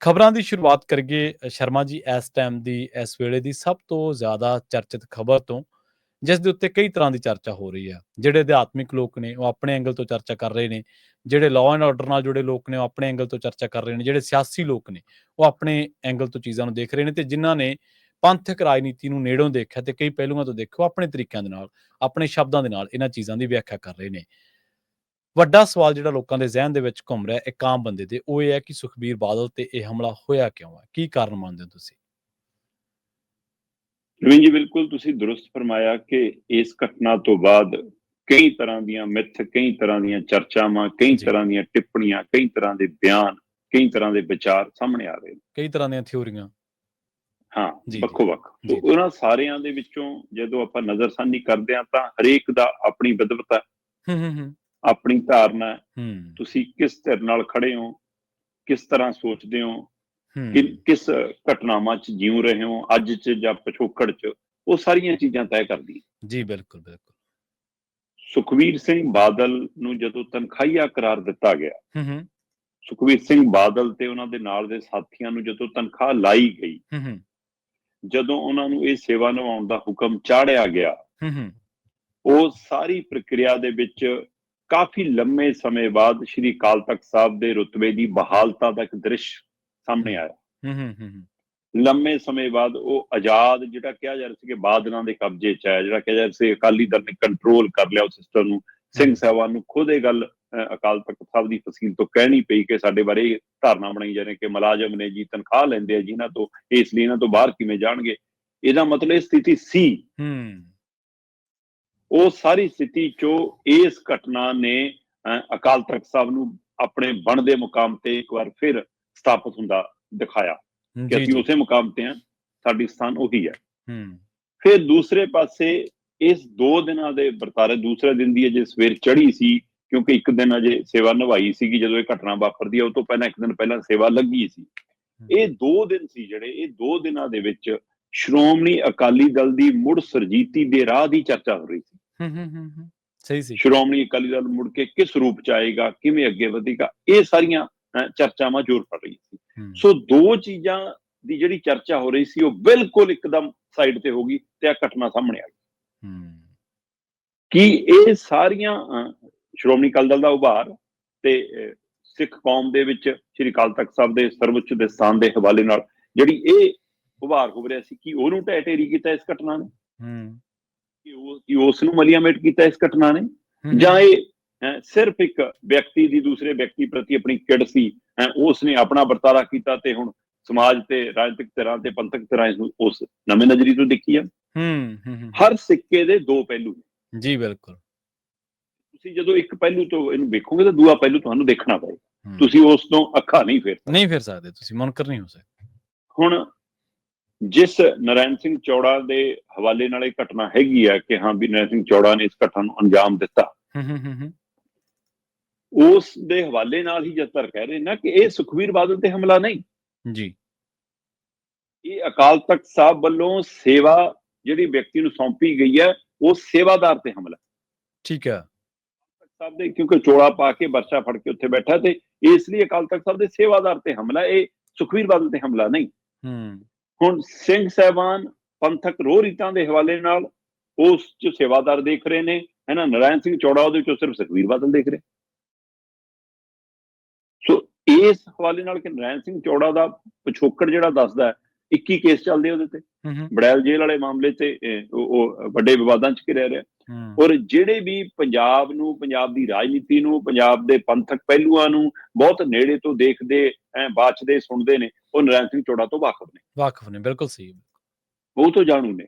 ਖਬਰਾਂ ਦੀ ਸ਼ੁਰੂਆਤ ਕਰੀਏ ਸ਼ਰਮਾ ਜੀ, ਇਸ ਟਾਈਮ ਦੀ, ਇਸ ਵੇਲੇ ਦੀ ਸਭ ਤੋਂ ਜ਼ਿਆਦਾ ਚਰਚਿਤ ਖਬਰ ਤੋਂ, ਜਿਸ ਦੇ ਉੱਤੇ ਕਈ ਤਰ੍ਹਾਂ ਦੀ ਚਰਚਾ ਹੋ ਰਹੀ ਹੈ ਜਿਹੜੇ ਅਧਿਆਤਮਿਕ ਲੋਕ ਨੇ, ਉਹ ਆਪਣੇ ਐਂਗਲ ਤੋਂ ਚਰਚਾ ਕਰ ਰਹੇ ਨੇ। ਜਿਹੜੇ ਲਾਅ ਐਂਡ ਆਰਡਰ ਨਾਲ ਜੁੜੇ ਲੋਕ ਨੇ, ਉਹ ਆਪਣੇ ਐਂਗਲ ਤੋਂ ਚਰਚਾ ਕਰ ਰਹੇ ਨੇ। ਜਿਹੜੇ ਸਿਆਸੀ ਲੋਕ ਨੇ, ਉਹ ਆਪਣੇ ਐਂਗਲ ਤੋਂ ਚੀਜ਼ਾਂ ਨੂੰ ਦੇਖ ਰਹੇ ਨੇ ਤੇ ਜਿਨ੍ਹਾਂ ਨੇ ਪੰਥਕ ਰਾਜਨੀਤੀ ਨੂੰ ਨੇੜੋਂ ਦੇਖਿਆ ਤੇ ਕਈ ਪਹਿਲੂਆਂ ਤੋਂ ਦੇਖੋ ਆਪਣੇ ਤਰੀਕਿਆਂ ਦੇ ਨਾਲ, ਆਪਣੇ ਸ਼ਬਦਾਂ ਦੇ ਨਾਲ ਇਹਨਾਂ ਚੀਜ਼ਾਂ ਦੀ ਵਿਆਖਿਆ ਕਰ ਰਹੇ ਨੇ। ਵੱਡਾ ਸਵਾਲ ਜਿਹੜਾ ਲੋਕਾਂ ਦੇ ਜ਼ਿਹਨ ਦੇ ਵਿੱਚ ਘੁੰਮ ਰਿਹਾ ਇੱਕ ਆਮ ਬੰਦੇ ਦੇ ਉਹ ਇਹ ਹੈ ਕਿ ਸੁਖਬੀਰ ਬਾਦਲ ਤੇ ਇਹ ਹਮਲਾ ਹੋਇਆ ਕਿਉਂ ਹੈ? ਕੀ ਕਾਰਨ ਮੰਨਦੇ ਹੋ ਤੁਸੀਂ? ਰਵੀਨ ਜੀ ਬਿਲਕੁਲ ਤੁਸੀਂ ਦਰੁਸਤ ਫਰਮਾਇਆ ਕਿ ਇਸ ਘਟਨਾ ਤੋਂ ਬਾਅਦ ਕਈ ਤਰ੍ਹਾਂ ਦੀਆਂ ਮਿੱਥ ਕਈ ਤਰ੍ਹਾਂ ਦੀਆਂ ਚਰਚਾਵਾਂ ਕਈ। ਤਰ੍ਹਾਂ ਦੀਆਂ ਟਿੱਪਣੀਆਂ ਕਈ ਤਰ੍ਹਾਂ ਦੇ ਬਿਆਨ ਕਈ ਤਰ੍ਹਾਂ ਦੇ ਵਿਚਾਰ ਸਾਹਮਣੇ ਆ ਰਹੇ ਨੇ। ਕਈ ਤਰ੍ਹਾਂ ਦੀਆਂ ਥਿਉਰੀਆਂ ਹਾਂ ਵੱਖੋ ਵੱਖ ਉਹਨਾਂ ਸਾਰਿਆਂ ਦੇ ਵਿੱਚੋਂ ਜਦੋਂ ਆਪਾਂ ਨਜ਼ਰਸਾਨੀ ਕਰਦੇ ਹਾਂ ਤਾਂ ਹਰੇਕ ਦਾ ਆਪਣੀ ਵਿਦਵਤਾ ਹੂੰ ਹੂੰ ਹੂੰ। ਆਪਣੀ ਧਾਰਨਾ ਤੁਸੀਂ ਕਿਸ ਧਿਰ ਨਾਲ ਖੜੇ ਹੋ? ਕਿਸ ਤਰ੍ਹਾਂ ਸੋਚਦੇ ਹੋ? ਕਿ ਕਿਸ ਘਟਨਾਵਾਂ 'ਚ ਜਿਉ ਰਹੇ ਹੋ? ਅੱਜ 'ਚ ਜਾਂ ਪਿਛੋਕੜ 'ਚ? ਉਹ ਸਾਰੀਆਂ ਚੀਜ਼ਾਂ ਤੈਅ ਕਰਦੀਆਂ ਜੀ ਬਿਲਕੁਲ ਬਿਲਕੁਲ। ਸੁਖਵੀਰ ਸਿੰਘ ਬਾਦਲ ਨੂੰ ਜਦੋਂ ਤਨਖਾਹੀਆ ਕਰਾਰ ਦਿੱਤਾ ਗਿਆ ਹੂੰ ਹੂੰ। ਸੁਖਵੀਰ ਸਿੰਘ ਬਾਦਲ ਤੇ ਉਹਨਾਂ ਦੇ ਨਾਲ ਦੇ ਸਾਥੀਆਂ ਨੂੰ ਜਦੋਂ ਤਨਖਾਹ ਲਾਈ ਗਈ ਹੂੰ ਹੂੰ। ਜਦੋਂ ਉਹਨਾਂ ਨੂੰ ਇਹ ਸੇਵਾ ਨਿਭਾਉਣ ਦਾ ਹੁਕਮ ਚਾੜਿਆ ਗਿਆ ਹੂੰ ਹੂੰ। ਉਹ ਸਾਰੀ ਪ੍ਰਕਿਰਿਆ ਦੇ ਵਿੱਚ ਕਾਫੀ ਲੰਮੇ ਸਮੇਂ ਬਾਅਦ ਸ਼੍ਰੀ ਅਕਾਲ ਤਖਤ ਸਾਹਿਬ ਦੇ ਰੁਤਬੇ ਦੀ ਬਹਾਲਤਾ ਦਾ ਇੱਕ ਦ੍ਰਿਸ਼ ਸਾਹਮਣੇ ਆਇਆ। ਹੂੰ ਹੂੰ ਹੂੰ ਲੰਮੇ ਸਮੇਂ ਬਾਅਦ ਉਹ ਆਜ਼ਾਦ ਜਿਹੜਾ ਕਿਹਾ ਜਾ ਰਿਹਾ ਸੀ ਕਿ ਬਾਦਲਾਂ ਦੇ ਕਬਜ਼ੇ 'ਚ ਹੈ ਜਿਹੜਾ ਕਿਹਾ ਜਾ ਰਿਹਾ ਸੀ ਅਕਾਲੀ ਦਲ ਨੇ ਕੰਟਰੋਲ ਕਰ ਲਿਆ ਉਸ ਸਿਸਟਮ ਨੂੰ। ਸਿੰਘ ਸਾਹਿਬਾਨ ਨੂੰ ਖੁਦ ਇਹ ਗੱਲ ਅਕਾਲ ਤਖਤ ਸਾਹਿਬ ਦੀ ਫਸੀਲ ਤੋਂ ਕਹਿਣੀ ਪਈ ਕਿ ਸਾਡੇ ਬਾਰੇ ਧਾਰਨਾ ਬਣਾਈ ਜਾ ਰਹੀ ਕਿ ਮੁਲਾਜ਼ਮ ਨੇ ਜੀ ਤਨਖਾਹ ਲੈਂਦੇ ਆ ਜੀ ਇਹਨਾਂ ਤੋਂ ਇਸ ਲਈ ਇਹਨਾਂ ਤੋਂ ਬਾਹਰ ਕਿਵੇਂ ਜਾਣਗੇ। ਇਹਦਾ ਮਤਲਬ ਇਹ ਸਥਿਤੀ ਸੀ ਹੂੰ। ਉਹ ਸਾਰੀ ਸਥਿਤੀ ਚੋਂ ਇਸ ਘਟਨਾ ਨੇ ਅਕਾਲ ਤਖਤ ਸਾਹਿਬ ਨੂੰ ਆਪਣੇ ਬਣਦੇ ਮੁਕਾਮ ਤੇ ਇੱਕ ਵਾਰ ਫਿਰ ਸਥਾਪਿਤ ਹੁੰਦਾ ਦਿਖਾਇਆ ਕਿ ਜੀ ਅਸੀਂ ਜੀ। ਉਸੇ ਮੁਕਾਮ ਤੇ ਹਾਂ ਸਾਡੀ ਸਥਾਨ ਉਹੀ ਹੈ। ਹੂੰ। ਫਿਰ ਦੂਸਰੇ ਪਾਸੇ ਇਸ ਦੋ ਦਿਨਾਂ ਦੇ ਵਰਤਾਰੇ ਦੂਸਰੇ ਦਿਨ ਦੀ ਅਜੇ ਸਵੇਰ ਚੜੀ ਸੀ ਕਿਉਂਕਿ ਇੱਕ ਦਿਨ ਅਜੇ ਸੇਵਾ ਨਿਭਾਈ ਸੀਗੀ ਜਦੋਂ ਇਹ ਘਟਨਾ ਵਾਪਰਦੀ ਹੈ ਉਹ ਤੋਂ ਪਹਿਲਾਂ ਇੱਕ ਦਿਨ ਪਹਿਲਾਂ ਸੇਵਾ ਲੱਗੀ ਸੀ। ਇਹ ਦੋ ਦਿਨ ਸੀ ਜਿਹੜੇ ਇਹ ਦੋ ਦਿਨਾਂ ਦੇ ਵਿੱਚ ਸ਼੍ਰੋਮਣੀ ਅਕਾਲੀ ਦਲ ਦੀ ਮੁੜ ਸਰਜੀਤੀ ਦੇ ਰਾਹ ਦੀ ਚਰਚਾ ਹੋ ਰਹੀ ਸੀ। ਹੂੰ ਹੂੰ ਸਹੀ ਸੀ। ਸ਼੍ਰੋਮਣੀ ਅਕਾਲੀ ਦਲ ਮੁੜ ਕੇ ਕਿਸ ਰੂਪ ਚ ਆਏਗਾ ਕਿਵੇਂ ਅੱਗੇ ਵਧੇਗਾ ਇਹ ਸਾਰੀਆਂ ਚਰਚਾਵਾਂ ਜ਼ੋਰ ਫੜ ਰਹੀ ਸੀ। ਸੋ ਦੋ ਚੀਜ਼ਾਂ ਦੀ ਜਿਹੜੀ ਚਰਚਾ ਹੋ ਰਹੀ ਸੀ ਉਹ ਬਿਲਕੁਲ ਇੱਕਦਮ ਸਾਈਡ ਤੇ ਹੋ ਗਈ ਤੇ ਆ ਘਟਨਾ ਸਾਹਮਣੇ ਆ ਗਈ ਕਿ ਇਹ ਸਾਰੀਆਂ ਸ਼੍ਰੋਮਣੀ ਅਕਾਲੀ ਦਲ ਦਾ ਉਭਾਰ ਤੇ ਸਿੱਖ ਕੌਮ ਦੇ ਵਿੱਚ ਸ੍ਰੀ ਅਕਾਲ ਤਖਤ ਸਾਹਿਬ ਦੇ ਸਰਵਉੱਚ ਦੇ ਸਥਾਨ ਦੇ ਹਵਾਲੇ ਨਾਲ ਜਿਹੜੀ ਇਹ ਉਭਾਰ ਹੋ ਰਿਹਾ ਸੀ ਕਿ ਉਹਨੂੰ ਢੇਰੀ ਕੀਤਾ ਇਸ ਘਟਨਾ ਨੇ? ਹੂੰ। ਕਿ ਉਸ ਨੂੰ ਮਲੀਆਮੇਟ ਕੀਤਾ ਇਸ ਘਟਨਾ ਨੇ? ਜਾਂ ਇਹ ਸਿਰਫ ਇੱਕ ਵਿਅਕਤੀ ਦੀ ਦੂਸਰੇ ਵਿਅਕਤੀ ਪ੍ਰਤੀ ਆਪਣੀ ਕਿੜ ਸੀ ਉਸ ਨੇ ਆਪਣਾ ਵਰਤਾਰਾ ਕੀਤਾ ਤੇ ਹੁਣ ਸਮਾਜ ਤੇ ਰਾਜਨੀਤਿਕ ਧਿਰਾਂ ਤੇ ਪੰਥਕ ਧਿਰਾਂ ਉਸ ਨਵੇਂ ਨਜ਼ਰੀ ਤੋਂ ਦੇਖੀ ਆ? ਹੂੰ ਹਰ ਸਿੱਕੇ ਦੇ ਦੋ ਪਹਿਲੂ ਨੇ। ਜੀ ਬਿਲਕੁਲ। ਤੁਸੀਂ ਜਦੋਂ ਇੱਕ ਪਹਿਲੂ ਤੋਂ ਇਹਨੂੰ ਵੇਖੋਗੇ ਤਾਂ ਦੂਆ ਪਹਿਲੂ ਤੁਹਾਨੂੰ ਦੇਖਣਾ ਪਏਗਾ। ਤੁਸੀਂ ਉਸ ਤੋਂ ਅੱਖਾਂ ਨਹੀਂ ਫੇਰ। ਨਹੀਂ ਫਿਰ ਸਕਦੇ ਤੁਸੀਂ ਮੁਨਕਰ ਨਹੀਂ ਹੋ ਸਕਦੇ। ਹੁਣ ਜਿਸ ਨਰੈਣ ਸਿੰਘ ਚੌੜਾ ਦੇ ਹਵਾਲੇ ਨਾਲ ਇਹ ਘਟਨਾ ਹੈਗੀ ਆ ਕਿ ਹਾਂ ਵੀ ਨਰੈਣ ਸਿੰਘ ਚੌੜਾ ਨੇ ਇਸ ਘਟਨਾ ਨੂੰ ਅੰਜਾਮ ਦਿੱਤਾ। ਉਸ ਦੇ ਹਵਾਲੇ ਨਾਲ ਹੀ ਜਸਤਰ ਕਹਿ ਰਹੇ ਨਾ ਕਿ ਇਹ ਸੁਖਵੀਰ ਬਾਦਲ ਤੇ ਹਮਲਾ ਨਹੀਂ। ਜੀ। ਇਹ ਅਕਾਲ ਤਖਤ ਸਾਹਿਬ ਵੱਲੋਂ ਸੇਵਾ ਜਿਹੜੀ ਵਿਅਕਤੀ ਨੂੰ ਸੌਂਪੀ ਗਈ ਹੈ ਉਹ ਸੇਵਾਦਾਰ ਤੇ ਹਮਲਾ। ਠੀਕ ਹੈ ਤਖਤ ਸਾਹਿਬ ਦੇ ਕਿਉਂਕਿ ਚੋਲਾ ਪਾ ਕੇ ਵਰਸ਼ਾ ਫੜ ਕੇ ਉੱਥੇ ਬੈਠਾ ਤੇ ਇਸ ਲਈ ਅਕਾਲ ਤਖਤ ਸਾਹਿਬ ਦੇ ਸੇਵਾਦਾਰ ਤੇ ਹਮਲਾ ਇਹ ਸੁਖਵੀਰ ਬਾਦਲ ਤੇ ਹਮਲਾ ਨਹੀਂ। ਹੂੰ। ਹੁਣ ਸਿੰਘ ਸਹਿਬਾਨ ਪੰਥਕ ਰੋਹ ਰੀਤਾਂ ਦੇ ਹਵਾਲੇ ਨਾਲ ਉਸ ਚ ਸੇਵਾਦਾਰ ਦੇਖ ਰਹੇ ਨੇ ਹੈ ਨਾ ਨਰਾਇਣ ਸਿੰਘ ਚੌੜਾ ਉਹਦੇ ਚੋਂ ਸਿਰਫ ਸੁਖਵੀਰ ਬਾਦਲ ਦੇਖ ਰਹੇ। ਸੋ ਇਸ ਹਵਾਲੇ ਨਾਲ ਕਿ ਨਰਾਇਣ ਸਿੰਘ ਚੌੜਾ ਦਾ ਪਿਛੋਕੜ ਜਿਹੜਾ ਦੱਸਦਾ ਹੈ, 21 ਕੇਸ ਚੱਲਦੇ ਉਹਦੇ ਤੇ। ਬੜੈਲ ਜੇਲ੍ਹ ਵਾਲੇ ਮਾਮਲੇ ਤੇ ਉਹ ਵੱਡੇ ਵਿਵਾਦਾਂ 'ਚ ਘਿਰਿਆ ਰਿਹਾ ਹੂੰ। ਔਰ ਜਿਹੜੇ ਵੀ ਪੰਜਾਬ ਨੂੰ ਪੰਜਾਬ ਦੀ ਰਾਜਨੀਤੀ ਨੂੰ ਪੰਜਾਬ ਦੇ ਪੰਥਕ ਪਹਿਲੂਆਂ ਨੂੰ ਬਹੁਤ ਨੇੜੇ ਤੋਂ ਦੇਖਦੇ ਬਾਚਦੇ ਸੁਣਦੇ ਨੇ ਉਹ ਨਰਾਇਣ ਸਿੰਘ ਚੌੜਾ ਤੋਂ ਵਾਕਫ ਨੇ। ਵਾਕਫ ਨੇ ਬਿਲਕੁਲ ਸਹੀ। ਉਹ ਤੋਂ ਜਾਣੂ ਨੇ।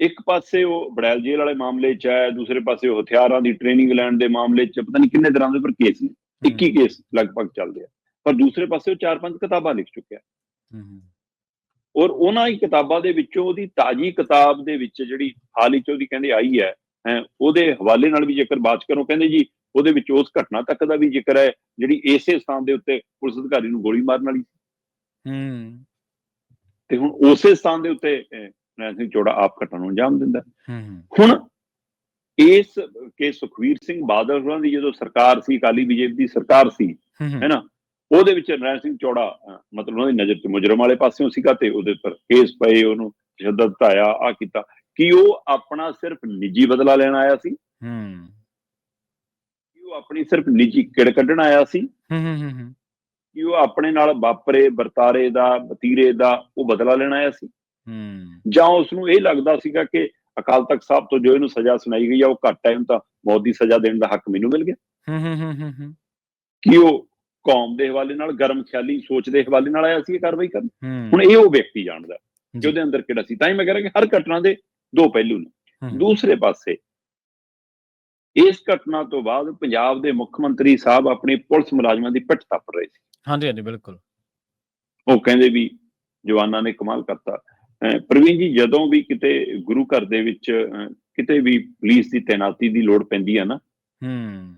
ਇੱਕ ਪਾਸੇ ਉਹ ਬੜੈਲ ਜੇਲ੍ਹ ਵਾਲੇ ਮਾਮਲੇ 'ਚ ਹੈ ਦੂਸਰੇ ਪਾਸੇ ਉਹ ਹਥਿਆਰਾਂ ਦੀ ਟ੍ਰੇਨਿੰਗ ਲੈਣ ਦੇ ਮਾਮਲੇ 'ਚ ਪਤਾ ਨਹੀਂ ਕਿੰਨੇ ਤਰ੍ਹਾਂ ਦੇ ਪਰ ਕੇਸ ਨੇ। 21 ਕੇਸ ਲਗਭਗ ਚੱਲਦੇ ਆ। ਪਰ ਦੂਸਰੇ ਪਾਸੇ ਉਹ ਚਾਰ ਪੰਜ ਕਿਤਾਬਾਂ ਲਿਖ ਚੁੱਕਿਆ। ਹੂੰ ਹੂੰ। ਔਰ ਉਹਨਾਂ ਹੀ ਕਿਤਾਬਾਂ ਦੇ ਵਿੱਚੋਂ ਉਹਦੀ ਤਾਜੀ ਕਿਤਾਬ ਦੇ ਵਿੱਚ ਜਿਹੜੀ ਹਾਲ ਹੀ ਚ ਉਹਦੀ ਕਹਿੰਦੇ ਆਈ ਹੈ ਹੈਂ, ਉਹਦੇ ਹਵਾਲੇ ਨਾਲ ਵੀ ਜ਼ਿਕਰ ਬਾਤ ਕਰੋ ਕਹਿੰਦੇ ਜੀ ਉਹਦੇ ਵਿੱਚ ਉਸ ਘਟਨਾ ਤੱਕ ਦਾ ਵੀ ਜ਼ਿਕਰ ਹੈ ਜਿਹੜੀ ਇਸੇ ਸਥਾਨ ਦੇ ਉੱਤੇ ਪੁਲਿਸ ਅਧਿਕਾਰੀ ਨੂੰ ਗੋਲੀ ਮਾਰਨ ਵਾਲੀ ਸੀ। ਹੂੰ। ਤੇ ਹੁਣ ਉਸੇ ਸਥਾਨ ਦੇ ਉੱਤੇ ਨਰੈਣ ਸਿੰਘ ਚੋੜਾ ਆਪ ਘਟਨਾ ਨੂੰ ਅੰਜਾਮ ਦਿੰਦਾ ਹੁਣ ਇਸ ਕੇ ਸੁਖਵੀਰ ਸਿੰਘ ਬਾਦਲ ਹੋਰਾਂ ਦੀ ਜਦੋਂ ਸਰਕਾਰ ਸੀ ਅਕਾਲੀ ਬੀਜੇਪੀ ਦੀ ਸਰਕਾਰ ਸੀ ਹੂੰ ਹੈ। ਨਾ ਉਹਦੇ ਵਿੱਚ ਨਰੈਣ ਸਿੰਘ ਚੌੜਾ ਮਤਲਬ ਉਹਨਾਂ ਦੀ ਨਜ਼ਰ ਚ ਮੁਜਰਮ ਵਾਲੇ ਪਾਸਿਓਂ ਸੀਗਾ ਤੇ ਉਹਦੇ ਉੱਪਰ ਕੇਸ ਪਏ ਉਹਨੂੰ ਤਸ਼ੱਦਦ ਧਾਇਆ ਆ ਕੀਤਾ। ਕਿ ਉਹ ਆਪਣਾ ਸਿਰਫ ਨਿੱਜੀ ਬਦਲਾ ਲੈਣ ਆਇਆ ਸੀ? ਹੂੰ। ਉਹ ਆਪਣੀ ਸਿਰਫ ਨਿੱਜੀ ਕਿੜ ਕੱਢਣ ਆਇਆ ਸੀ। ਹੂੰ ਹੂੰ ਹੂੰ, ਹੂੰ। ਕਿ ਉਹ ਆਪਣੇ ਨਾਲ ਵਾਪਰੇ ਵਰਤਾਰੇ ਦਾ ਵਤੀਰੇ ਦਾ ਉਹ ਬਦਲਾ ਲੈਣ ਆਇਆ ਸੀ। ਹੂੰ। ਜਾਂ ਉਸ ਨੂੰ ਇਹ ਲੱਗਦਾ ਸੀਗਾ ਕਿ ਅਕਾਲ ਤਖਤ ਸਾਹਿਬ ਤੋਂ ਜੋ ਇਹਨੂੰ ਸਜ਼ਾ ਸੁਣਾਈ ਗਈ ਆ ਉਹ ਘੱਟ ਟਾਈਮ ਤਾਂ ਮੌਤ ਦੀ ਸਜ਼ਾ ਦੇਣ ਦਾ ਹੱਕ ਮੈਨੂੰ ਮਿਲ ਗਿਆ। ਹੂੰ ਹੂੰ ਹੂੰ ਹੂੰ ਹੂੰ। ਕਿ ਉਹ ਕੌਮ ਦੇ ਹਵਾਲੇ ਨਾਲ ਗਰਮ ਖਿਆਲੀ ਸੋਚ ਦੇ ਹਵਾਲੇ ਨਾਲ ਆਇਆ ਸੀ ਇਹ ਕਾਰਵਾਈ ਕਰਨ। ਹੂੰ। ਹੁਣ ਇਹ ਉਹ ਵਿਅਕਤੀ ਜਾਣਦਾ ਕਿ ਜੀ। ਉਹਦੇ ਅੰਦਰ ਕਿਹੜਾ ਸੀ। ਤਾਂ ਹੀ ਮੈਂ ਕਹਿ ਰਿਹਾ ਕਿ ਹਰ ਘਟਨਾ ਦੇ ਦੋ ਪਹਿਲੂ ਨੇ। ਹੂੰ, ਦੂਸਰੇ ਪਾਸੇ ਇਸ ਘਟਨਾ ਤੋਂ ਬਾਅਦ ਪੰਜਾਬ ਦੇ ਮੁੱਖ ਮੰਤਰੀ ਸਾਹਿਬ ਆਪਣੀ ਪੁਲਿਸ ਮੁਲਾਜ਼ਮਾਂ ਦੀ ਪਿੱਠ ਥੱਪ ਰਹੇ ਸੀ। ਹਾਂਜੀ ਹਾਂਜੀ ਬਿਲਕੁਲ। ਉਹ ਕਹਿੰਦੇ ਵੀ ਜਵਾਨਾਂ ਨੇ ਕਮਾਲ ਕਰਤਾ। ਪ੍ਰਵੀਨ ਜੀ ਜਦੋਂ ਵੀ ਕਿਤੇ ਗੁਰੂ ਘਰ ਦੇ ਵਿੱਚ ਕਿਤੇ ਵੀ ਪੁਲਿਸ ਦੀ ਤੈਨਾਤੀ ਦੀ ਲੋੜ ਪੈਂਦੀ ਹੈ ਨਾ ਹੂੰ।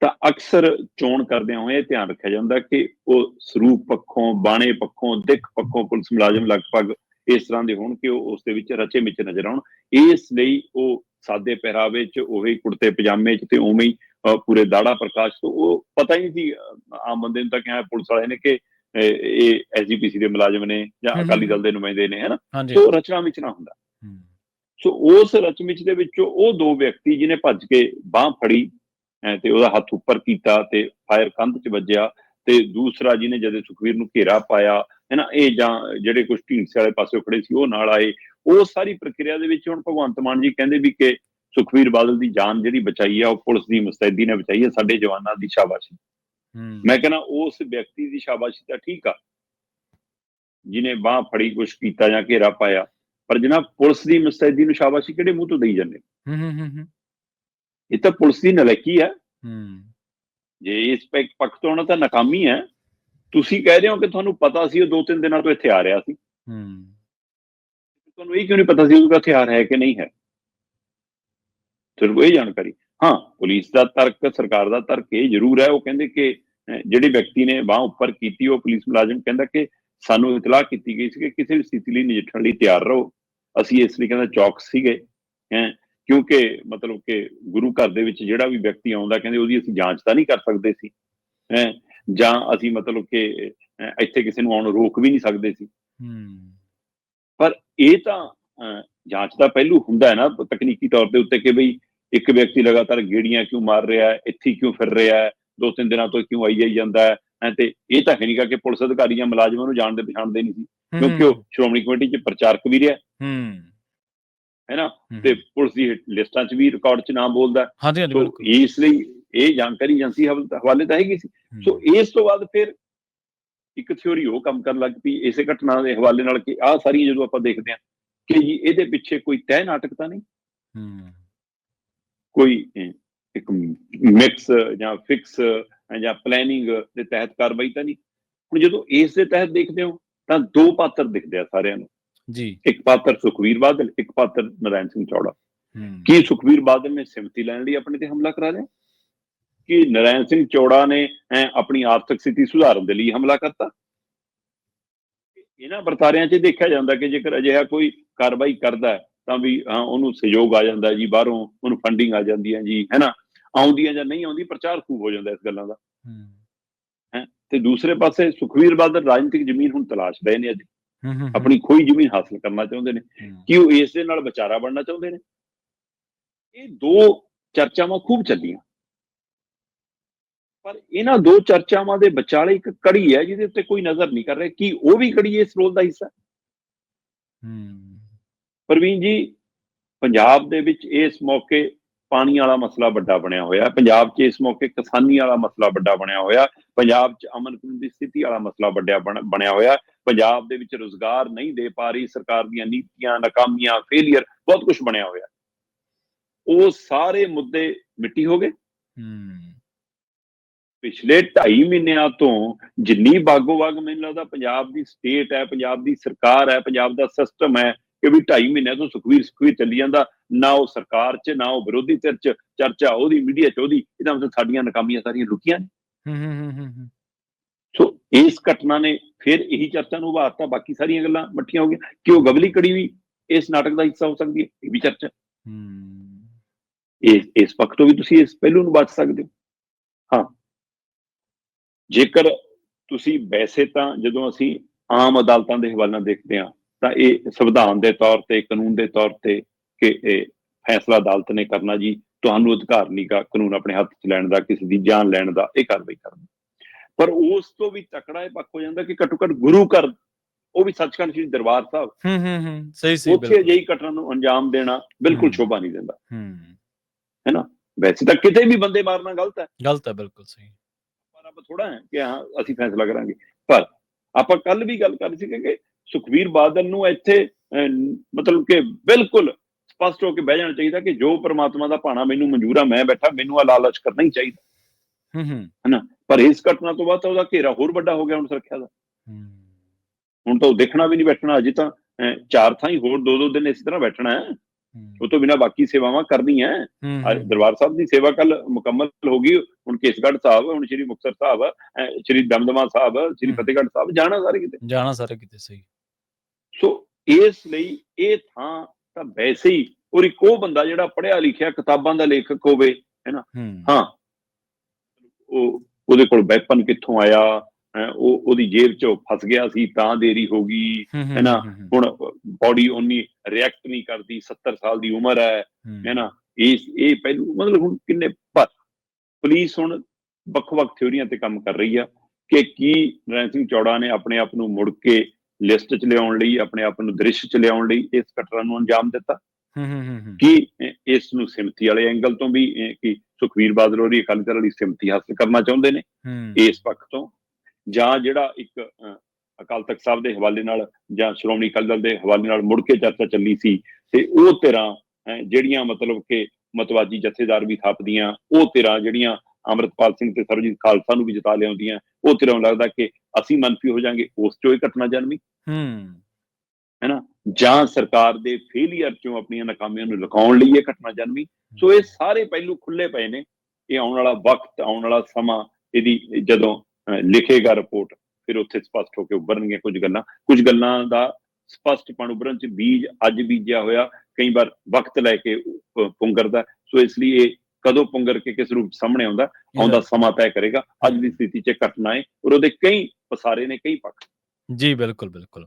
ਤਾਂ ਅਕਸਰ ਚੋਣ ਕਰਦਿਆਂ ਹੋਏ ਇਹ ਧਿਆਨ ਰੱਖਿਆ ਜਾਂਦਾ ਕਿ ਉਹ ਸਰੂਪ ਪੱਖੋਂ ਬਾਣੇ ਪੱਖੋਂ ਦਿੱਖ ਪੱਖੋਂ ਪੁਲਿਸ ਮੁਲਾਜ਼ਮ ਲਗਭਗ ਇਸ ਤਰ੍ਹਾਂ ਦੇ ਹੋਣ ਕਿ ਉਹ ਉਸ ਦੇ ਵਿੱਚ ਰਚੇ ਮਿਚ ਨਜ਼ਰ ਆਉਣ। ਇਸ ਲਈ ਉਹ ਸਾਦੇ ਪਹਿਰਾਵੇ 'ਚ ਉਹੀ ਕੁੜਤੇ ਪਜਾਮੇ 'ਚ ਤੇ ਉਵੇਂ ਹੀ ਪੂਰੇ ਦਾੜਾ ਪ੍ਰਕਾਸ਼ ਤੋਂ ਉਹ ਪਤਾ ਹੀ ਨਹੀਂ ਸੀ ਆਮ ਬੰਦੇ ਨੂੰ ਤਾਂ ਕਿਹਾ ਪੁਲਿਸ ਵਾਲੇ ਨੇ ਕਿ ਇਹ ਐਸਜੀਪੀਸੀ ਦੇ ਮੁਲਾਜ਼ਮ ਨੇ ਜਾਂ ਅਕਾਲੀ। ਦਲ ਦੇ ਨੁਮਾਇੰਦੇ ਨੇ ਹਨਾ? ਸੋ ਰਚਨਾ ਵਿੱਚ ਨਾ ਹੁੰਦਾ। ਸੋ ਉਸ ਰਚਮਿਚ ਦੇ ਵਿੱਚੋਂ ਉਹ ਦੋ ਵਿਅਕਤੀ ਜਿਹਨੇ ਭੱਜ ਕੇ ਬਾਹ ਫੜੀ ਤੇ ਉਹਦਾ ਹੱਥ ਉੱਪਰ ਕੀਤਾ ਤੇ ਫਾਇਰ ਕੰਧ 'ਚ ਵੱਜਿਆ ਤੇ ਦੂਸਰਾ ਜਿਹਨੇ ਜਦੋਂ ਸੁਖਵੀਰ ਨੂੰ ਘੇਰਾ ਪਾਇਆ ਹੈ ਨਾ ਇਹ ਜਾਂ ਜਿਹੜੇ ਕੁਝ ਢੀਂਡਸੇ ਵਾਲੇ ਪਾਸੇ ਖੜੇ ਸੀ ਉਹ ਨਾਲ ਆਏ। ਉਹ ਸਾਰੀ ਪ੍ਰਕਿਰਿਆ ਦੇ ਵਿੱਚ ਹੁਣ ਭਗਵੰਤ ਮਾਨ ਜੀ ਕਹਿੰਦੇ ਵੀ ਕਿ ਸੁਖਵੀਰ ਬਾਦਲ ਦੀ ਜਾਨ ਜਿਹੜੀ ਬਚਾਈ ਆ ਉਹ ਪੁਲਿਸ ਦੀ ਮੁਸਤੈਦੀ ਨੇ ਬਚਾਈ ਹੈ ਸਾਡੇ ਜਵਾਨਾਂ ਦੀ ਸ਼ਾਬਾਸ਼ੀ। ਹੂੰ। ਮੈਂ ਕਹਿੰਦਾ ਉਸ ਵਿਅਕਤੀ ਦੀ ਸ਼ਾਬਾਸ਼ੀ ਤਾਂ ਠੀਕ ਆ ਜਿਹਨੇ ਬਾਹ ਫੜੀ ਕੁਛ ਕੀਤਾ ਜਾਂ ਘੇਰਾ ਪਾਇਆ ਪਰ ਜਨਾਬ ਪੁਲਿਸ ਦੀ ਮੁਸਤੈਦੀ ਨੂੰ ਸ਼ਾਬਾਸ਼ੀ ਕਿਹੜੇ ਮੂੰਹ ਤੋਂ ਦੇਈ ਜਾਂਦੇ ਹੂੰ? ਹੂੰ ਹੂੰ ਇਹ ਤਾਂ ਪੁਲਿਸ ਦੀ ਨਲਾਇਕੀ ਹੈ। ਹੂੰ। ਜੇ ਇਸ ਪੈ- ਪੱਖ ਤੋਂ ਉਹਨਾਂ ਤਾਂ ਨਾਕਾਮੀ ਹੈ। ਤੁਸੀਂ ਕਹਿ ਰਹੇ ਹੋ ਕਿ ਤੁਹਾਨੂੰ ਪਤਾ ਸੀ ਉਹ ਦੋ ਤਿੰਨ ਦਿਨਾਂ ਤੋਂ ਇੱਥੇ ਆ ਰਿਹਾ ਸੀ। ਹੂੰ। ਤੁਹਾਨੂੰ ਇਹ ਕਿਉਂ ਨਹੀਂ ਪਤਾ ਸੀ ਉਹਦਾ ਹਥਿਆਰ ਹੈ ਕਿ ਨਹੀਂ ਹੈ? ਤੁਹਾਨੂੰ ਇਹ ਜਾਣਕਾਰੀ। ਹਾਂ, ਪੁਲਿਸ ਦਾ ਤਰਕ, ਸਰਕਾਰ ਦਾ ਤਰਕ ਇਹ ਜ਼ਰੂਰ ਹੈ, ਉਹ ਕਹਿੰਦੇ ਕਿ ਜਿਹੜੇ ਵਿਅਕਤੀ ਨੇ ਬਾਹ ਉੱਪਰ ਕੀਤੀ, ਉਹ ਪੁਲਿਸ ਮੁਲਾਜ਼ਮ ਕਹਿੰਦਾ ਕਿ ਸਾਨੂੰ ਇਤਲਾਹ ਕੀਤੀ ਗਈ ਸੀ ਕਿ ਕਿਸੇ ਵੀ ਸਥਿਤੀ ਲਈ ਨਜਿੱਠਣ ਲਈ ਤਿਆਰ ਰਹੋ। ਅਸੀਂ ਇਸ ਲਈ ਕਹਿੰਦਾ ਚੌਕਸ ਸੀਗੇ, ਹੈ, ਕਿਉਂਕਿ ਮਤਲਬ ਕਿ ਗੁਰੂ ਘਰ ਦੇ ਵਿੱਚ ਜਿਹੜਾ ਵੀ ਵਿਅਕਤੀ ਆਉਂਦਾ, ਕਹਿੰਦੇ ਉਹਦੀ ਅਸੀਂ ਜਾਂਚ ਤਾਂ ਨਹੀਂ ਕਰ ਸਕਦੇ ਸੀ, ਹੈ, ਜਾਂ ਅਸੀਂ ਮਤਲਬ ਕਿ ਇੱਥੇ ਕਿਸੇ ਨੂੰ ਆਉਣ ਰੋਕ ਵੀ ਨਹੀਂ ਸਕਦੇ ਸੀ। ਹੂੰ। ਇਹ ਤਾਂ ਜਾਂਚ ਦਾ ਪਹਿਲੂ ਹੁੰਦਾ ਹੈ ਨਾ ਤਕਨੀਕੀ ਤੌਰ ਦੇ ਉੱਤੇ ਕਿ ਬਈ ਇੱਕ ਵਿਅਕਤੀ ਲਗਾਤਾਰ ਗੇੜੀਆਂ ਕਿਉਂ ਮਾਰ ਰਿਹਾ ਹੈ ਇੱਥੇ ਕਿਉਂ ਫਿਰ ਰਿਹਾ ਹੈ ਦੋ ਤਿੰਨ ਦਿਨਾਂ ਤੋਂ ਕਿਉਂ ਆਈ ਜਾਈ ਜਾਂਦਾ ਹੈ ਤੇ ਇਹ ਤਾਂ ਹੈ ਨਹੀਂਗਾ ਕਿ ਪੁਲਿਸ ਅਧਿਕਾਰੀ ਜਾਂ ਮੁਲਾਜ਼ਮਾਂ ਨੂੰ ਜਾਣਦੇ ਪਛਾਣਦੇ ਨਹੀਂ ਸੀ ਕਿਉਂਕਿ ਉਹ ਸ਼੍ਰੋਮਣੀ ਕਮੇਟੀ 'ਚ ਪ੍ਰਚਾਰਕ ਵੀ ਰਿਹਾ। ਹੂੰ। ਹੈ ਨਾ? ਤੇ ਪੁਲਿਸ ਦੀ ਲਿਸਟਾਂ 'ਚ ਵੀ ਰਿਕਾਰਡ 'ਚ ਨਾਮ ਬੋਲਦਾ। ਹਾਂਜੀ ਹਾਂਜੀ ਬਿਲਕੁਲ। ਇਸ ਲਈ ਇਹ ਜਾਣਕਾਰੀ ਏਜੰਸੀ ਹਵਲ- ਤਾਂ ਹੈਗੀ ਸੀ। ਸੋ ਇਸ ਤੋਂ ਬਾਅਦ ਫਿਰ ਇੱਕ ਥਿਉਰੀ ਉਹ ਕੰਮ ਕਰਨ ਲੱਗ ਪਈ ਇਸੇ ਘਟਨਾ ਦੇ ਹਵਾਲੇ ਨਾਲ ਕਿ ਆਹ ਸਾਰੀਆਂ ਜਦੋਂ ਆਪਾਂ ਦੇਖਦੇ ਹਾਂ ਕਿ ਜੀ ਇਹਦੇ ਪਿੱਛੇ ਕੋਈ ਤਹਿ ਨਾਟਕ ਤਾਂ ਨਹੀਂ? ਹੂੰ। ਕੋਈ ਇੱਕ ਮਿਕਸ ਜਾਂ ਫਿਕਸ ਜਾਂ ਪਲੈਨਿੰਗ ਦੇ ਤਹਿਤ ਕਾਰਵਾਈ ਤਾਂ ਨਹੀਂ? ਹੁਣ ਜਦੋਂ ਇਸ ਦੇ ਤਹਿਤ ਦੇਖਦੇ ਹੋ ਤਾਂ ਦੋ ਪਾਤਰ ਦਿਖਦੇ ਆ ਸਾਰਿਆਂ ਨੂੰ। ਜੀ। ਇੱਕ ਪਾਤਰ ਸੁਖਵੀਰ ਬਾਦਲ ਇੱਕ ਪਾਤਰ ਨਰਾਇਣ ਸਿੰਘ ਚੌੜਾ। ਕੀ ਸੁਖਵੀਰ ਬਾਦਲ ਨੇ ਸਿਮਤੀ ਲੈਣ ਲਈ ਆਪਣੇ ਤੇ ਹਮਲਾ ਕਰਾ ਲਿਆ? ਕਿ ਨਰਾਇਣ ਸਿੰਘ ਚੌੜਾ ਨੇ ਆਪਣੀ ਆਰਥਿਕ ਸਥਿਤੀ ਸੁਧਾਰਨ ਦੇ ਲਈ ਹਮਲਾ ਕਰਤਾ? ਇਹਨਾਂ ਵਰਤਾਰਿਆਂ 'ਚ ਦੇਖਿਆ ਜਾਂਦਾ ਕਿ ਜੇਕਰ ਅਜਿਹਾ ਕੋਈ ਕਾਰਵਾਈ ਕਰਦਾ ਤਾਂ ਵੀ ਹਾਂ ਉਹਨੂੰ ਸਹਿਯੋਗ ਆ ਜਾਂਦਾ ਜੀ ਬਾਹਰੋਂ ਉਹਨੂੰ ਫੰਡਿੰਗ ਆ ਜਾਂਦੀ ਹੈ ਜੀ ਹੈਨਾ? ਆਉਂਦੀਆਂ ਜਾਂ ਨਹੀਂ ਆਉਂਦੀ ਪ੍ਰਚਾਰ ਖੂਬ ਹੋ ਜਾਂਦਾ ਇਸ ਗੱਲਾਂ ਦਾ। ਹੂੰ। ਤੇ ਦੂਸਰੇ ਪਾਸੇ ਸੁਖਵੀਰ ਬਾਦਲ ਰਾਜਨੀਤਿਕ ਜ਼ਮੀਨ ਹੁਣ ਤਲਾਸ਼ ਰਹੇ ਨੇ ਅੱਜ। ਆਪਣੀ ਖੋਈ ਜ਼ਮੀਨ ਹਾਸਲ ਕਰਨਾ ਚਾਹੁੰਦੇ ਨੇ। ਕਿ ਉਹ ਇਸ ਦੇ ਨਾਲ ਵਿਚਾਰਾ ਬਣਨਾ ਚਾਹੁੰਦੇ ਨੇ? ਇਹ ਦੋ ਚਰਚਾਵਾਂ ਖੂਬ ਚੱਲੀਆਂ। ਪਰ ਇਹਨਾਂ ਦੋ ਚਰਚਾਵਾਂ ਦੇ ਵਿਚਾਲੇ ਇੱਕ ਕੜੀ ਹੈ ਜਿਹਦੇ ਉੱਤੇ ਕੋਈ ਨਜ਼ਰ ਨਹੀਂ ਕਰ ਰਿਹਾ। ਕਿ ਉਹ ਵੀ ਕੜੀ ਇਸ ਰੋਲ ਦਾ ਹਿੱਸਾ? ਹੈ? ਪ੍ਰਵੀਨ ਜੀ ਪੰਜਾਬ ਦੇ ਵਿੱਚ ਇਸ ਮੌਕੇ ਪਾਣੀ ਵਾਲਾ ਮਸਲਾ ਵੱਡਾ ਬਣਿਆ ਹੋਇਆ। ਪੰਜਾਬ 'ਚ ਇਸ ਮੌਕੇ ਕਿਸਾਨੀ ਵਾਲਾ ਮਸਲਾ ਵੱਡਾ ਬਣਿਆ ਹੋਇਆ। ਪੰਜਾਬ 'ਚ ਅਮਨ ਕਾਨੂੰਨ ਦੀ ਸਥਿਤੀ ਵਾਲਾ ਮਸਲਾ ਵੱਡਿਆ ਬਣ- ਬਣਿਆ ਹੋਇਆ। ਪੰਜਾਬ ਦੇ ਵਿੱਚ ਰੋਜ਼ਗਾਰ ਨਹੀਂ ਦੇ ਪਾ ਰਹੀ ਸਰਕਾਰ ਦੀਆਂ ਨੀਤੀਆਂ ਨਾਕਾਮੀਆਂ ਫੇਲਿਅਰ ਬਹੁਤ ਕੁਝ ਬਣਿਆ ਹੋਇਆ। ਉਹ ਸਾਰੇ ਮੁੱਦੇ ਮਿੱਟੀ ਹੋ ਗਏ। ਹੂੰ। ਪਿਛਲੇ 2.5 ਮਹੀਨਿਆਂ ਤੋਂ ਜਿੰਨੀ ਬਾਗੋ ਬਾਗ ਮੈਨੂੰ ਲੱਗਦਾ ਪੰਜਾਬ ਦੀ ਸਟੇਟ ਹੈ ਪੰਜਾਬ ਦੀ ਸਰਕਾਰ ਹੈ ਪੰਜਾਬ ਦਾ ਸਿਸਟਮ ਹੈ ਕਿ ਵੀ 2.5 ਮਹੀਨਿਆਂ ਤੋਂ ਸੁਖਵੀਰ ਸੁਖਵੀਰ ਚੱਲੀ ਜਾਂਦਾ ਨਾ ਉਹ ਸਰਕਾਰ 'ਚ ਨਾ ਉਹ ਵਿਰੋਧੀ ਧਿਰ 'ਚ ਚਰਚਾ ਉਹਦੀ ਮੀਡੀਆ 'ਚ ਉਹਦੀ ਇਹਦਾ ਮਤਲਬ ਸਾਡੀਆਂ ਨਾਕਾਮੀਆਂ ਸਾਰੀਆਂ ਲੁਕੀਆਂ ਨੇ। ਹੂੰ ਹੂੰ ਹੂੰ, ਸੋ ਇਸ ਘਟਨਾ ਨੇ ਫਿਰ ਇਹੀ ਚਰਚਾ ਨੂੰ ਉਭਾਰਤਾ ਬਾਕੀ ਸਾਰੀਆਂ ਗੱਲਾਂ ਮੱਠੀਆਂ ਹੋ ਗਈਆਂ। ਕਿ ਉਹ ਗਵਲੀ ਕੜੀ ਵੀ ਇਸ ਨਾਟਕ ਦਾ ਹਿੱਸਾ ਹੋ ਸਕਦੀ ਹੈ? ਇਹ ਵੀ ਚਰਚਾ। ਹੂੰ। ਇਸ ਇਸ ਪੱਖ ਤੋਂ ਵੀ ਤੁਸੀਂ ਇਸ ਪਹਿਲੂ ਨੂੰ ਬਚ ਸਕਦੇ ਹਾਂ। ਜੇਕਰ ਤੁਸੀਂ ਵੈਸੇ ਤਾਂ ਜਦੋਂ ਅਸੀਂ ਆਮ ਅਦਾਲਤਾਂ ਦੇ ਹਵਾਲੇ ਦੇਖਦੇ ਹਾਂ ਤਾਂ ਇਹ ਸੰਵਿਧਾਨ ਦੇ ਤੌਰ ਤੇ ਕਾਨੂੰਨ ਦੇ ਤੌਰ ਤੇ ਕਿ ਇਹ ਫੈਸਲਾ ਅਦਾਲਤ ਨੇ ਕਰਨਾ ਜੀ ਤੁਹਾਨੂੰ ਅਧਿਕਾਰ ਨਹੀਂਗਾ ਕਾਨੂੰਨ ਆਪਣੇ ਹੱਥ 'ਚ ਲੈਣ ਦਾ ਕਿਸੇ ਦੀ ਜਾਨ ਲੈਣ ਦਾ ਇਹ ਕਾਰਵਾਈ ਕਰਨੀ। ਪਰ ਉਸ ਤੋਂ ਵੀ ਤਕੜਾ ਇਹ ਪੱਖ ਹੋ ਜਾਂਦਾ ਕਿ ਘੱਟੋ ਘੱਟ ਗੁਰੂ ਘਰ ਉਹ ਵੀ ਸੱਚਖੰਡ ਸ੍ਰੀ ਦਰਬਾਰ ਸਾਹਿਬ। ਹੂੰ ਹੂੰ ਹੂੰ ਸਹੀ ਸਹੀ ਉੱਥੇ ਅਜਿਹੀ ਘਟਨਾ ਨੂੰ ਅੰਜਾਮ ਦੇਣਾ ਬਿਲਕੁਲ। ਸ਼ੋਭਾ ਨਹੀਂ ਦਿੰਦਾ। ਹੂੰ। ਵੈਸੇ ਤਾਂ ਕਿਤੇ ਵੀ ਬੰਦੇ ਮਾਰਨਾ ਗਲਤ ਹੈ। ਗਲਤ ਹੈ ਬਿਲਕੁਲ ਸਹੀ। ਆਪਾਂ ਥੋੜਾ ਹੈ ਕਿ ਹਾਂ ਅਸੀਂ ਫੈਸਲਾ ਕਰਾਂਗੇ। ਪਰ ਆਪਾਂ ਕੱਲ ਵੀ ਗੱਲ ਕਰ ਸੀ ਕਿ ਸੁਖਵੀਰ ਬਾਦਲ ਨੂੰ ਇੱਥੇ ਮਤਲਬ ਕਿ ਬਿਲਕੁਲ ਸਪਸ਼ਟ ਹੋ ਕੇ ਬਹਿ ਜਾਣਾ ਚਾਹੀਦਾ ਕਿ ਜੋ ਪ੍ਰਮਾਤਮਾ ਦਾ ਭਾਣਾ ਮੈਨੂੰ ਮਨਜ਼ੂਰ ਆ ਮੈਂ ਬੈਠਾ ਮੈਨੂੰ ਆ ਲਾਲਚ ਕਰਨਾ ਹੀ ਚਾਹੀਦਾ। ਹੂੰ ਹੂੰ। ਪਰ ਇਸ ਘਟਨਾ ਤੋਂ ਬਾਅਦ ਤਾਂ ਉਹਦਾ ਘੇਰਾ ਹੋਰ ਵੱਡਾ ਹੋ ਗਿਆ ਹੁਣ ਸੁਰੱਖਿਆ ਦਾ। ਹੂੰ। ਹੁਣ ਤਾਂ ਉਹ ਦੇਖਣਾ ਵੀ ਨਹੀਂ ਬੈਠਣਾ ਅਜੇ ਤਾਂ ਚਾਰ ਥਾਂ ਹੀ ਹੋਰ ਦੋ ਦੋ ਦਿਨ ਇਸੇ ਤਰ੍ਹਾਂ ਬੈਠਣਾ ਹੈ। ਉਹ ਤੋਂ ਬਿਨਾ ਬਾਕੀ ਸੇਵਾਵਾਂ ਕਰਨੀਆਂ ਅੱਜ ਦਰਬਾਰ ਸਾਹਿਬ ਦੀ ਸੇਵਾ ਕੱਲ ਮੁਕੰਮਲ ਹੋ ਗਈ। ਹੁਣ ਕੇਸਗੜ੍ਹ ਸਾਹਿਬ ਹੁਣ ਸ਼੍ਰੀ ਮੁਕਤਸਰ ਸਾਹਿਬ ਸ਼੍ਰੀ ਦਮਦਮਾ ਸਾਹਿਬ ਸ਼੍ਰੀ। ਫਤਿਹਗੜ੍ਹ ਸਾਹਿਬ ਜਾਣਾ ਸਾਰੇ ਕਿਤੇ? ਜਾਣਾ ਸਾਰੇ ਕਿਤੇ ਸਹੀ। ਸੋ ਇਸ ਲਈ ਇਹ ਥਾਂ ਤਾਂ ਵੈਸੇ ਹੀ ਔਰ ਇੱਕ ਉਹ ਬੰਦਾ ਜਿਹੜਾ ਪੜ੍ਹਿਆ ਲਿਖਿਆ ਕਿਤਾਬਾਂ ਦਾ ਲੇਖਕ ਹੋਵੇ ਹੂੰ। ਹਾਂ। ਉਹ ਉਹਦੇ ਕੋਲ ਵੈਪਨ ਕਿੱਥੋਂ ਆਇਆ? ਉਹ ਉਹਦੀ ਜੇਬ 'ਚੋਂ ਫਸ ਗਿਆ ਸੀ ਤਾਂ ਦੇਰੀ ਹੋ ਗਈ ਹੂੰ ਹੈ ਨਾ, ਹੂੰ, ਹੂੰ, ਹੁਣ ਬਾਡੀ ਉਨੀ ਰਿਐਕਟ ਨਹੀਂ ਕਰਦੀ 70 ਸਾਲ ਦੀ ਉਮਰ ਹੈ ਹੂੰ, ਹੈ ਨਾ ਇਸ ਇਹ ਪਹਿਲੂ ਮਤਲਬ ਹੁਣ ਕਿੰਨੇ ਪਰ ਪੁਲਿਸ ਹੁਣ ਵੱਖ-ਵੱਖ ਥਿਉਰੀਆਂ ਤੇ ਕੰਮ ਕਰ ਰਹੀ ਆ ਕਿ ਕੀ ਨਰੈਣ ਸਿੰਘ ਚੌੜਾ ਨੇ ਆਪਣੇ ਆਪ ਨੂੰ ਮੁੜ ਕੇ ਲਿਸਟ 'ਚ ਲਿਆਉਣ ਲਈ ਆਪਣੇ ਆਪ ਨੂੰ ਦ੍ਰਿਸ਼ 'ਚ ਲਿਆਉਣ ਲਈ ਇਸ ਘਟਨਾ ਨੂੰ ਅੰਜਾਮ ਦਿੱਤਾ? ਕਿ ਇਸ ਨੂੰ ਸਿਮਤੀ ਵਾਲੇ ਐਂਗਲ ਤੋਂ ਵੀ ਕਿ ਸੁਖਵੀਰ ਬਾਦਲ ਹੋਰੀ ਅਕਾਲੀ ਦਲ ਦੀ ਸਿਮਤੀ ਹਾਸਲ ਕਰਨਾ ਚਾਹੁੰਦੇ ਨੇ? ਇਸ ਪੱਖ ਤੋਂ ਜਾਂ ਜਿਹੜਾ ਇੱਕ ਅਕਾਲ ਤਖਤ ਸਾਹਿਬ ਦੇ ਹਵਾਲੇ ਨਾਲ ਜਾਂ ਸ਼੍ਰੋਮਣੀ ਅਕਾਲੀ ਦਲ ਦੇ ਹਵਾਲੇ ਨਾਲ ਮੁੜ ਕੇ ਚਰਚਾ ਚੱਲੀ ਸੀ ਤੇ ਉਹ ਧਿਰਾਂ ਅਹ, ਜਿਹੜੀਆਂ ਮਤਲਬ ਕਿ ਮਤਵਾਜੀ ਜਥੇਦਾਰ ਵੀ ਥਾਪਦੀਆਂ ਉਹ ਧਿਰਾਂ ਜਿਹੜੀਆਂ ਅੰਮ੍ਰਿਤਪਾਲ ਸਿੰਘ ਤੇ ਸਰਬਜੀਤ ਖਾਲਸਾ ਨੂੰ ਵੀ ਜਿਤਾ ਲਿਆਉਂਦੀਆਂ ਉਹ ਨੂੰ ਲੱਗਦਾ ਕਿ ਅਸੀਂ ਮੰਨਫੀ ਹੋ ਜਾਾਂਗੇ ਉਸ ਚੋਂ ਇਹ ਘਟਨਾ ਜਨਮੀ। ਹੂੰ। ਜਾਂ ਸਰਕਾਰ ਦੇ ਫੇਲੀਅਰ ਚੋਂ ਆਪਣੀਆਂ ਨਾਕਾਮੀਆਂ ਨੂੰ ਲੁਕਾਉਣ ਲਈ ਇਹ ਘਟਨਾ ਜਨਮੀ। ਸੋ ਇਹ ਸਾਰੇ ਪਹਿਲੂ ਖੁੱਲੇ ਪਏ ਨੇ। ਇਹ ਆਉਣ ਵਾਲਾ ਵਕਤ ਆਉਣ ਵਾਲਾ ਸਮਾਂ ਇਹਦੀ ਜਦੋਂ ਲਿਖੇਗਾ ਰਿਪੋਰਟ ਫਿਰ ਉੱਥੇ ਸਪਸ਼ਟ ਹੋ ਕੇ ਉੱਭਰਨਗੀਆਂ ਕੁਝ ਗੱਲਾਂ। ਕੁਝ ਗੱਲਾਂ ਦਾ ਸਪਸ਼ਟਪਣ ਉੱਭਰਨ ਚ ਬੀਜ ਅੱਜ ਬੀਜਿਆ ਹੋਇਆ ਕਈ ਵਾਰ ਵਕਤ ਲੈ ਕੇ ਪੁੰਗਰਦਾ। ਸੋ ਇਸ ਲਈ ਇਹ ਕਦੋਂ ਪੁੰਗਰ ਕੇ ਕਿਸ ਰੂਪ ਸਾਹਮਣੇ ਆਉਂਦਾ ਆਉਂਦਾ ਸਮਾਂ ਤੈਅ ਕਰੇਗਾ। ਅੱਜ ਦੀ ਸਥਿਤੀ 'ਚ ਘਟਨਾ ਹੈ ਔਰ ਉਹਦੇ ਕਈ ਪਸਾਰੇ ਨੇ ਕਈ ਪੱਖ। ਜੀ ਬਿਲਕੁਲ ਬਿਲਕੁਲ।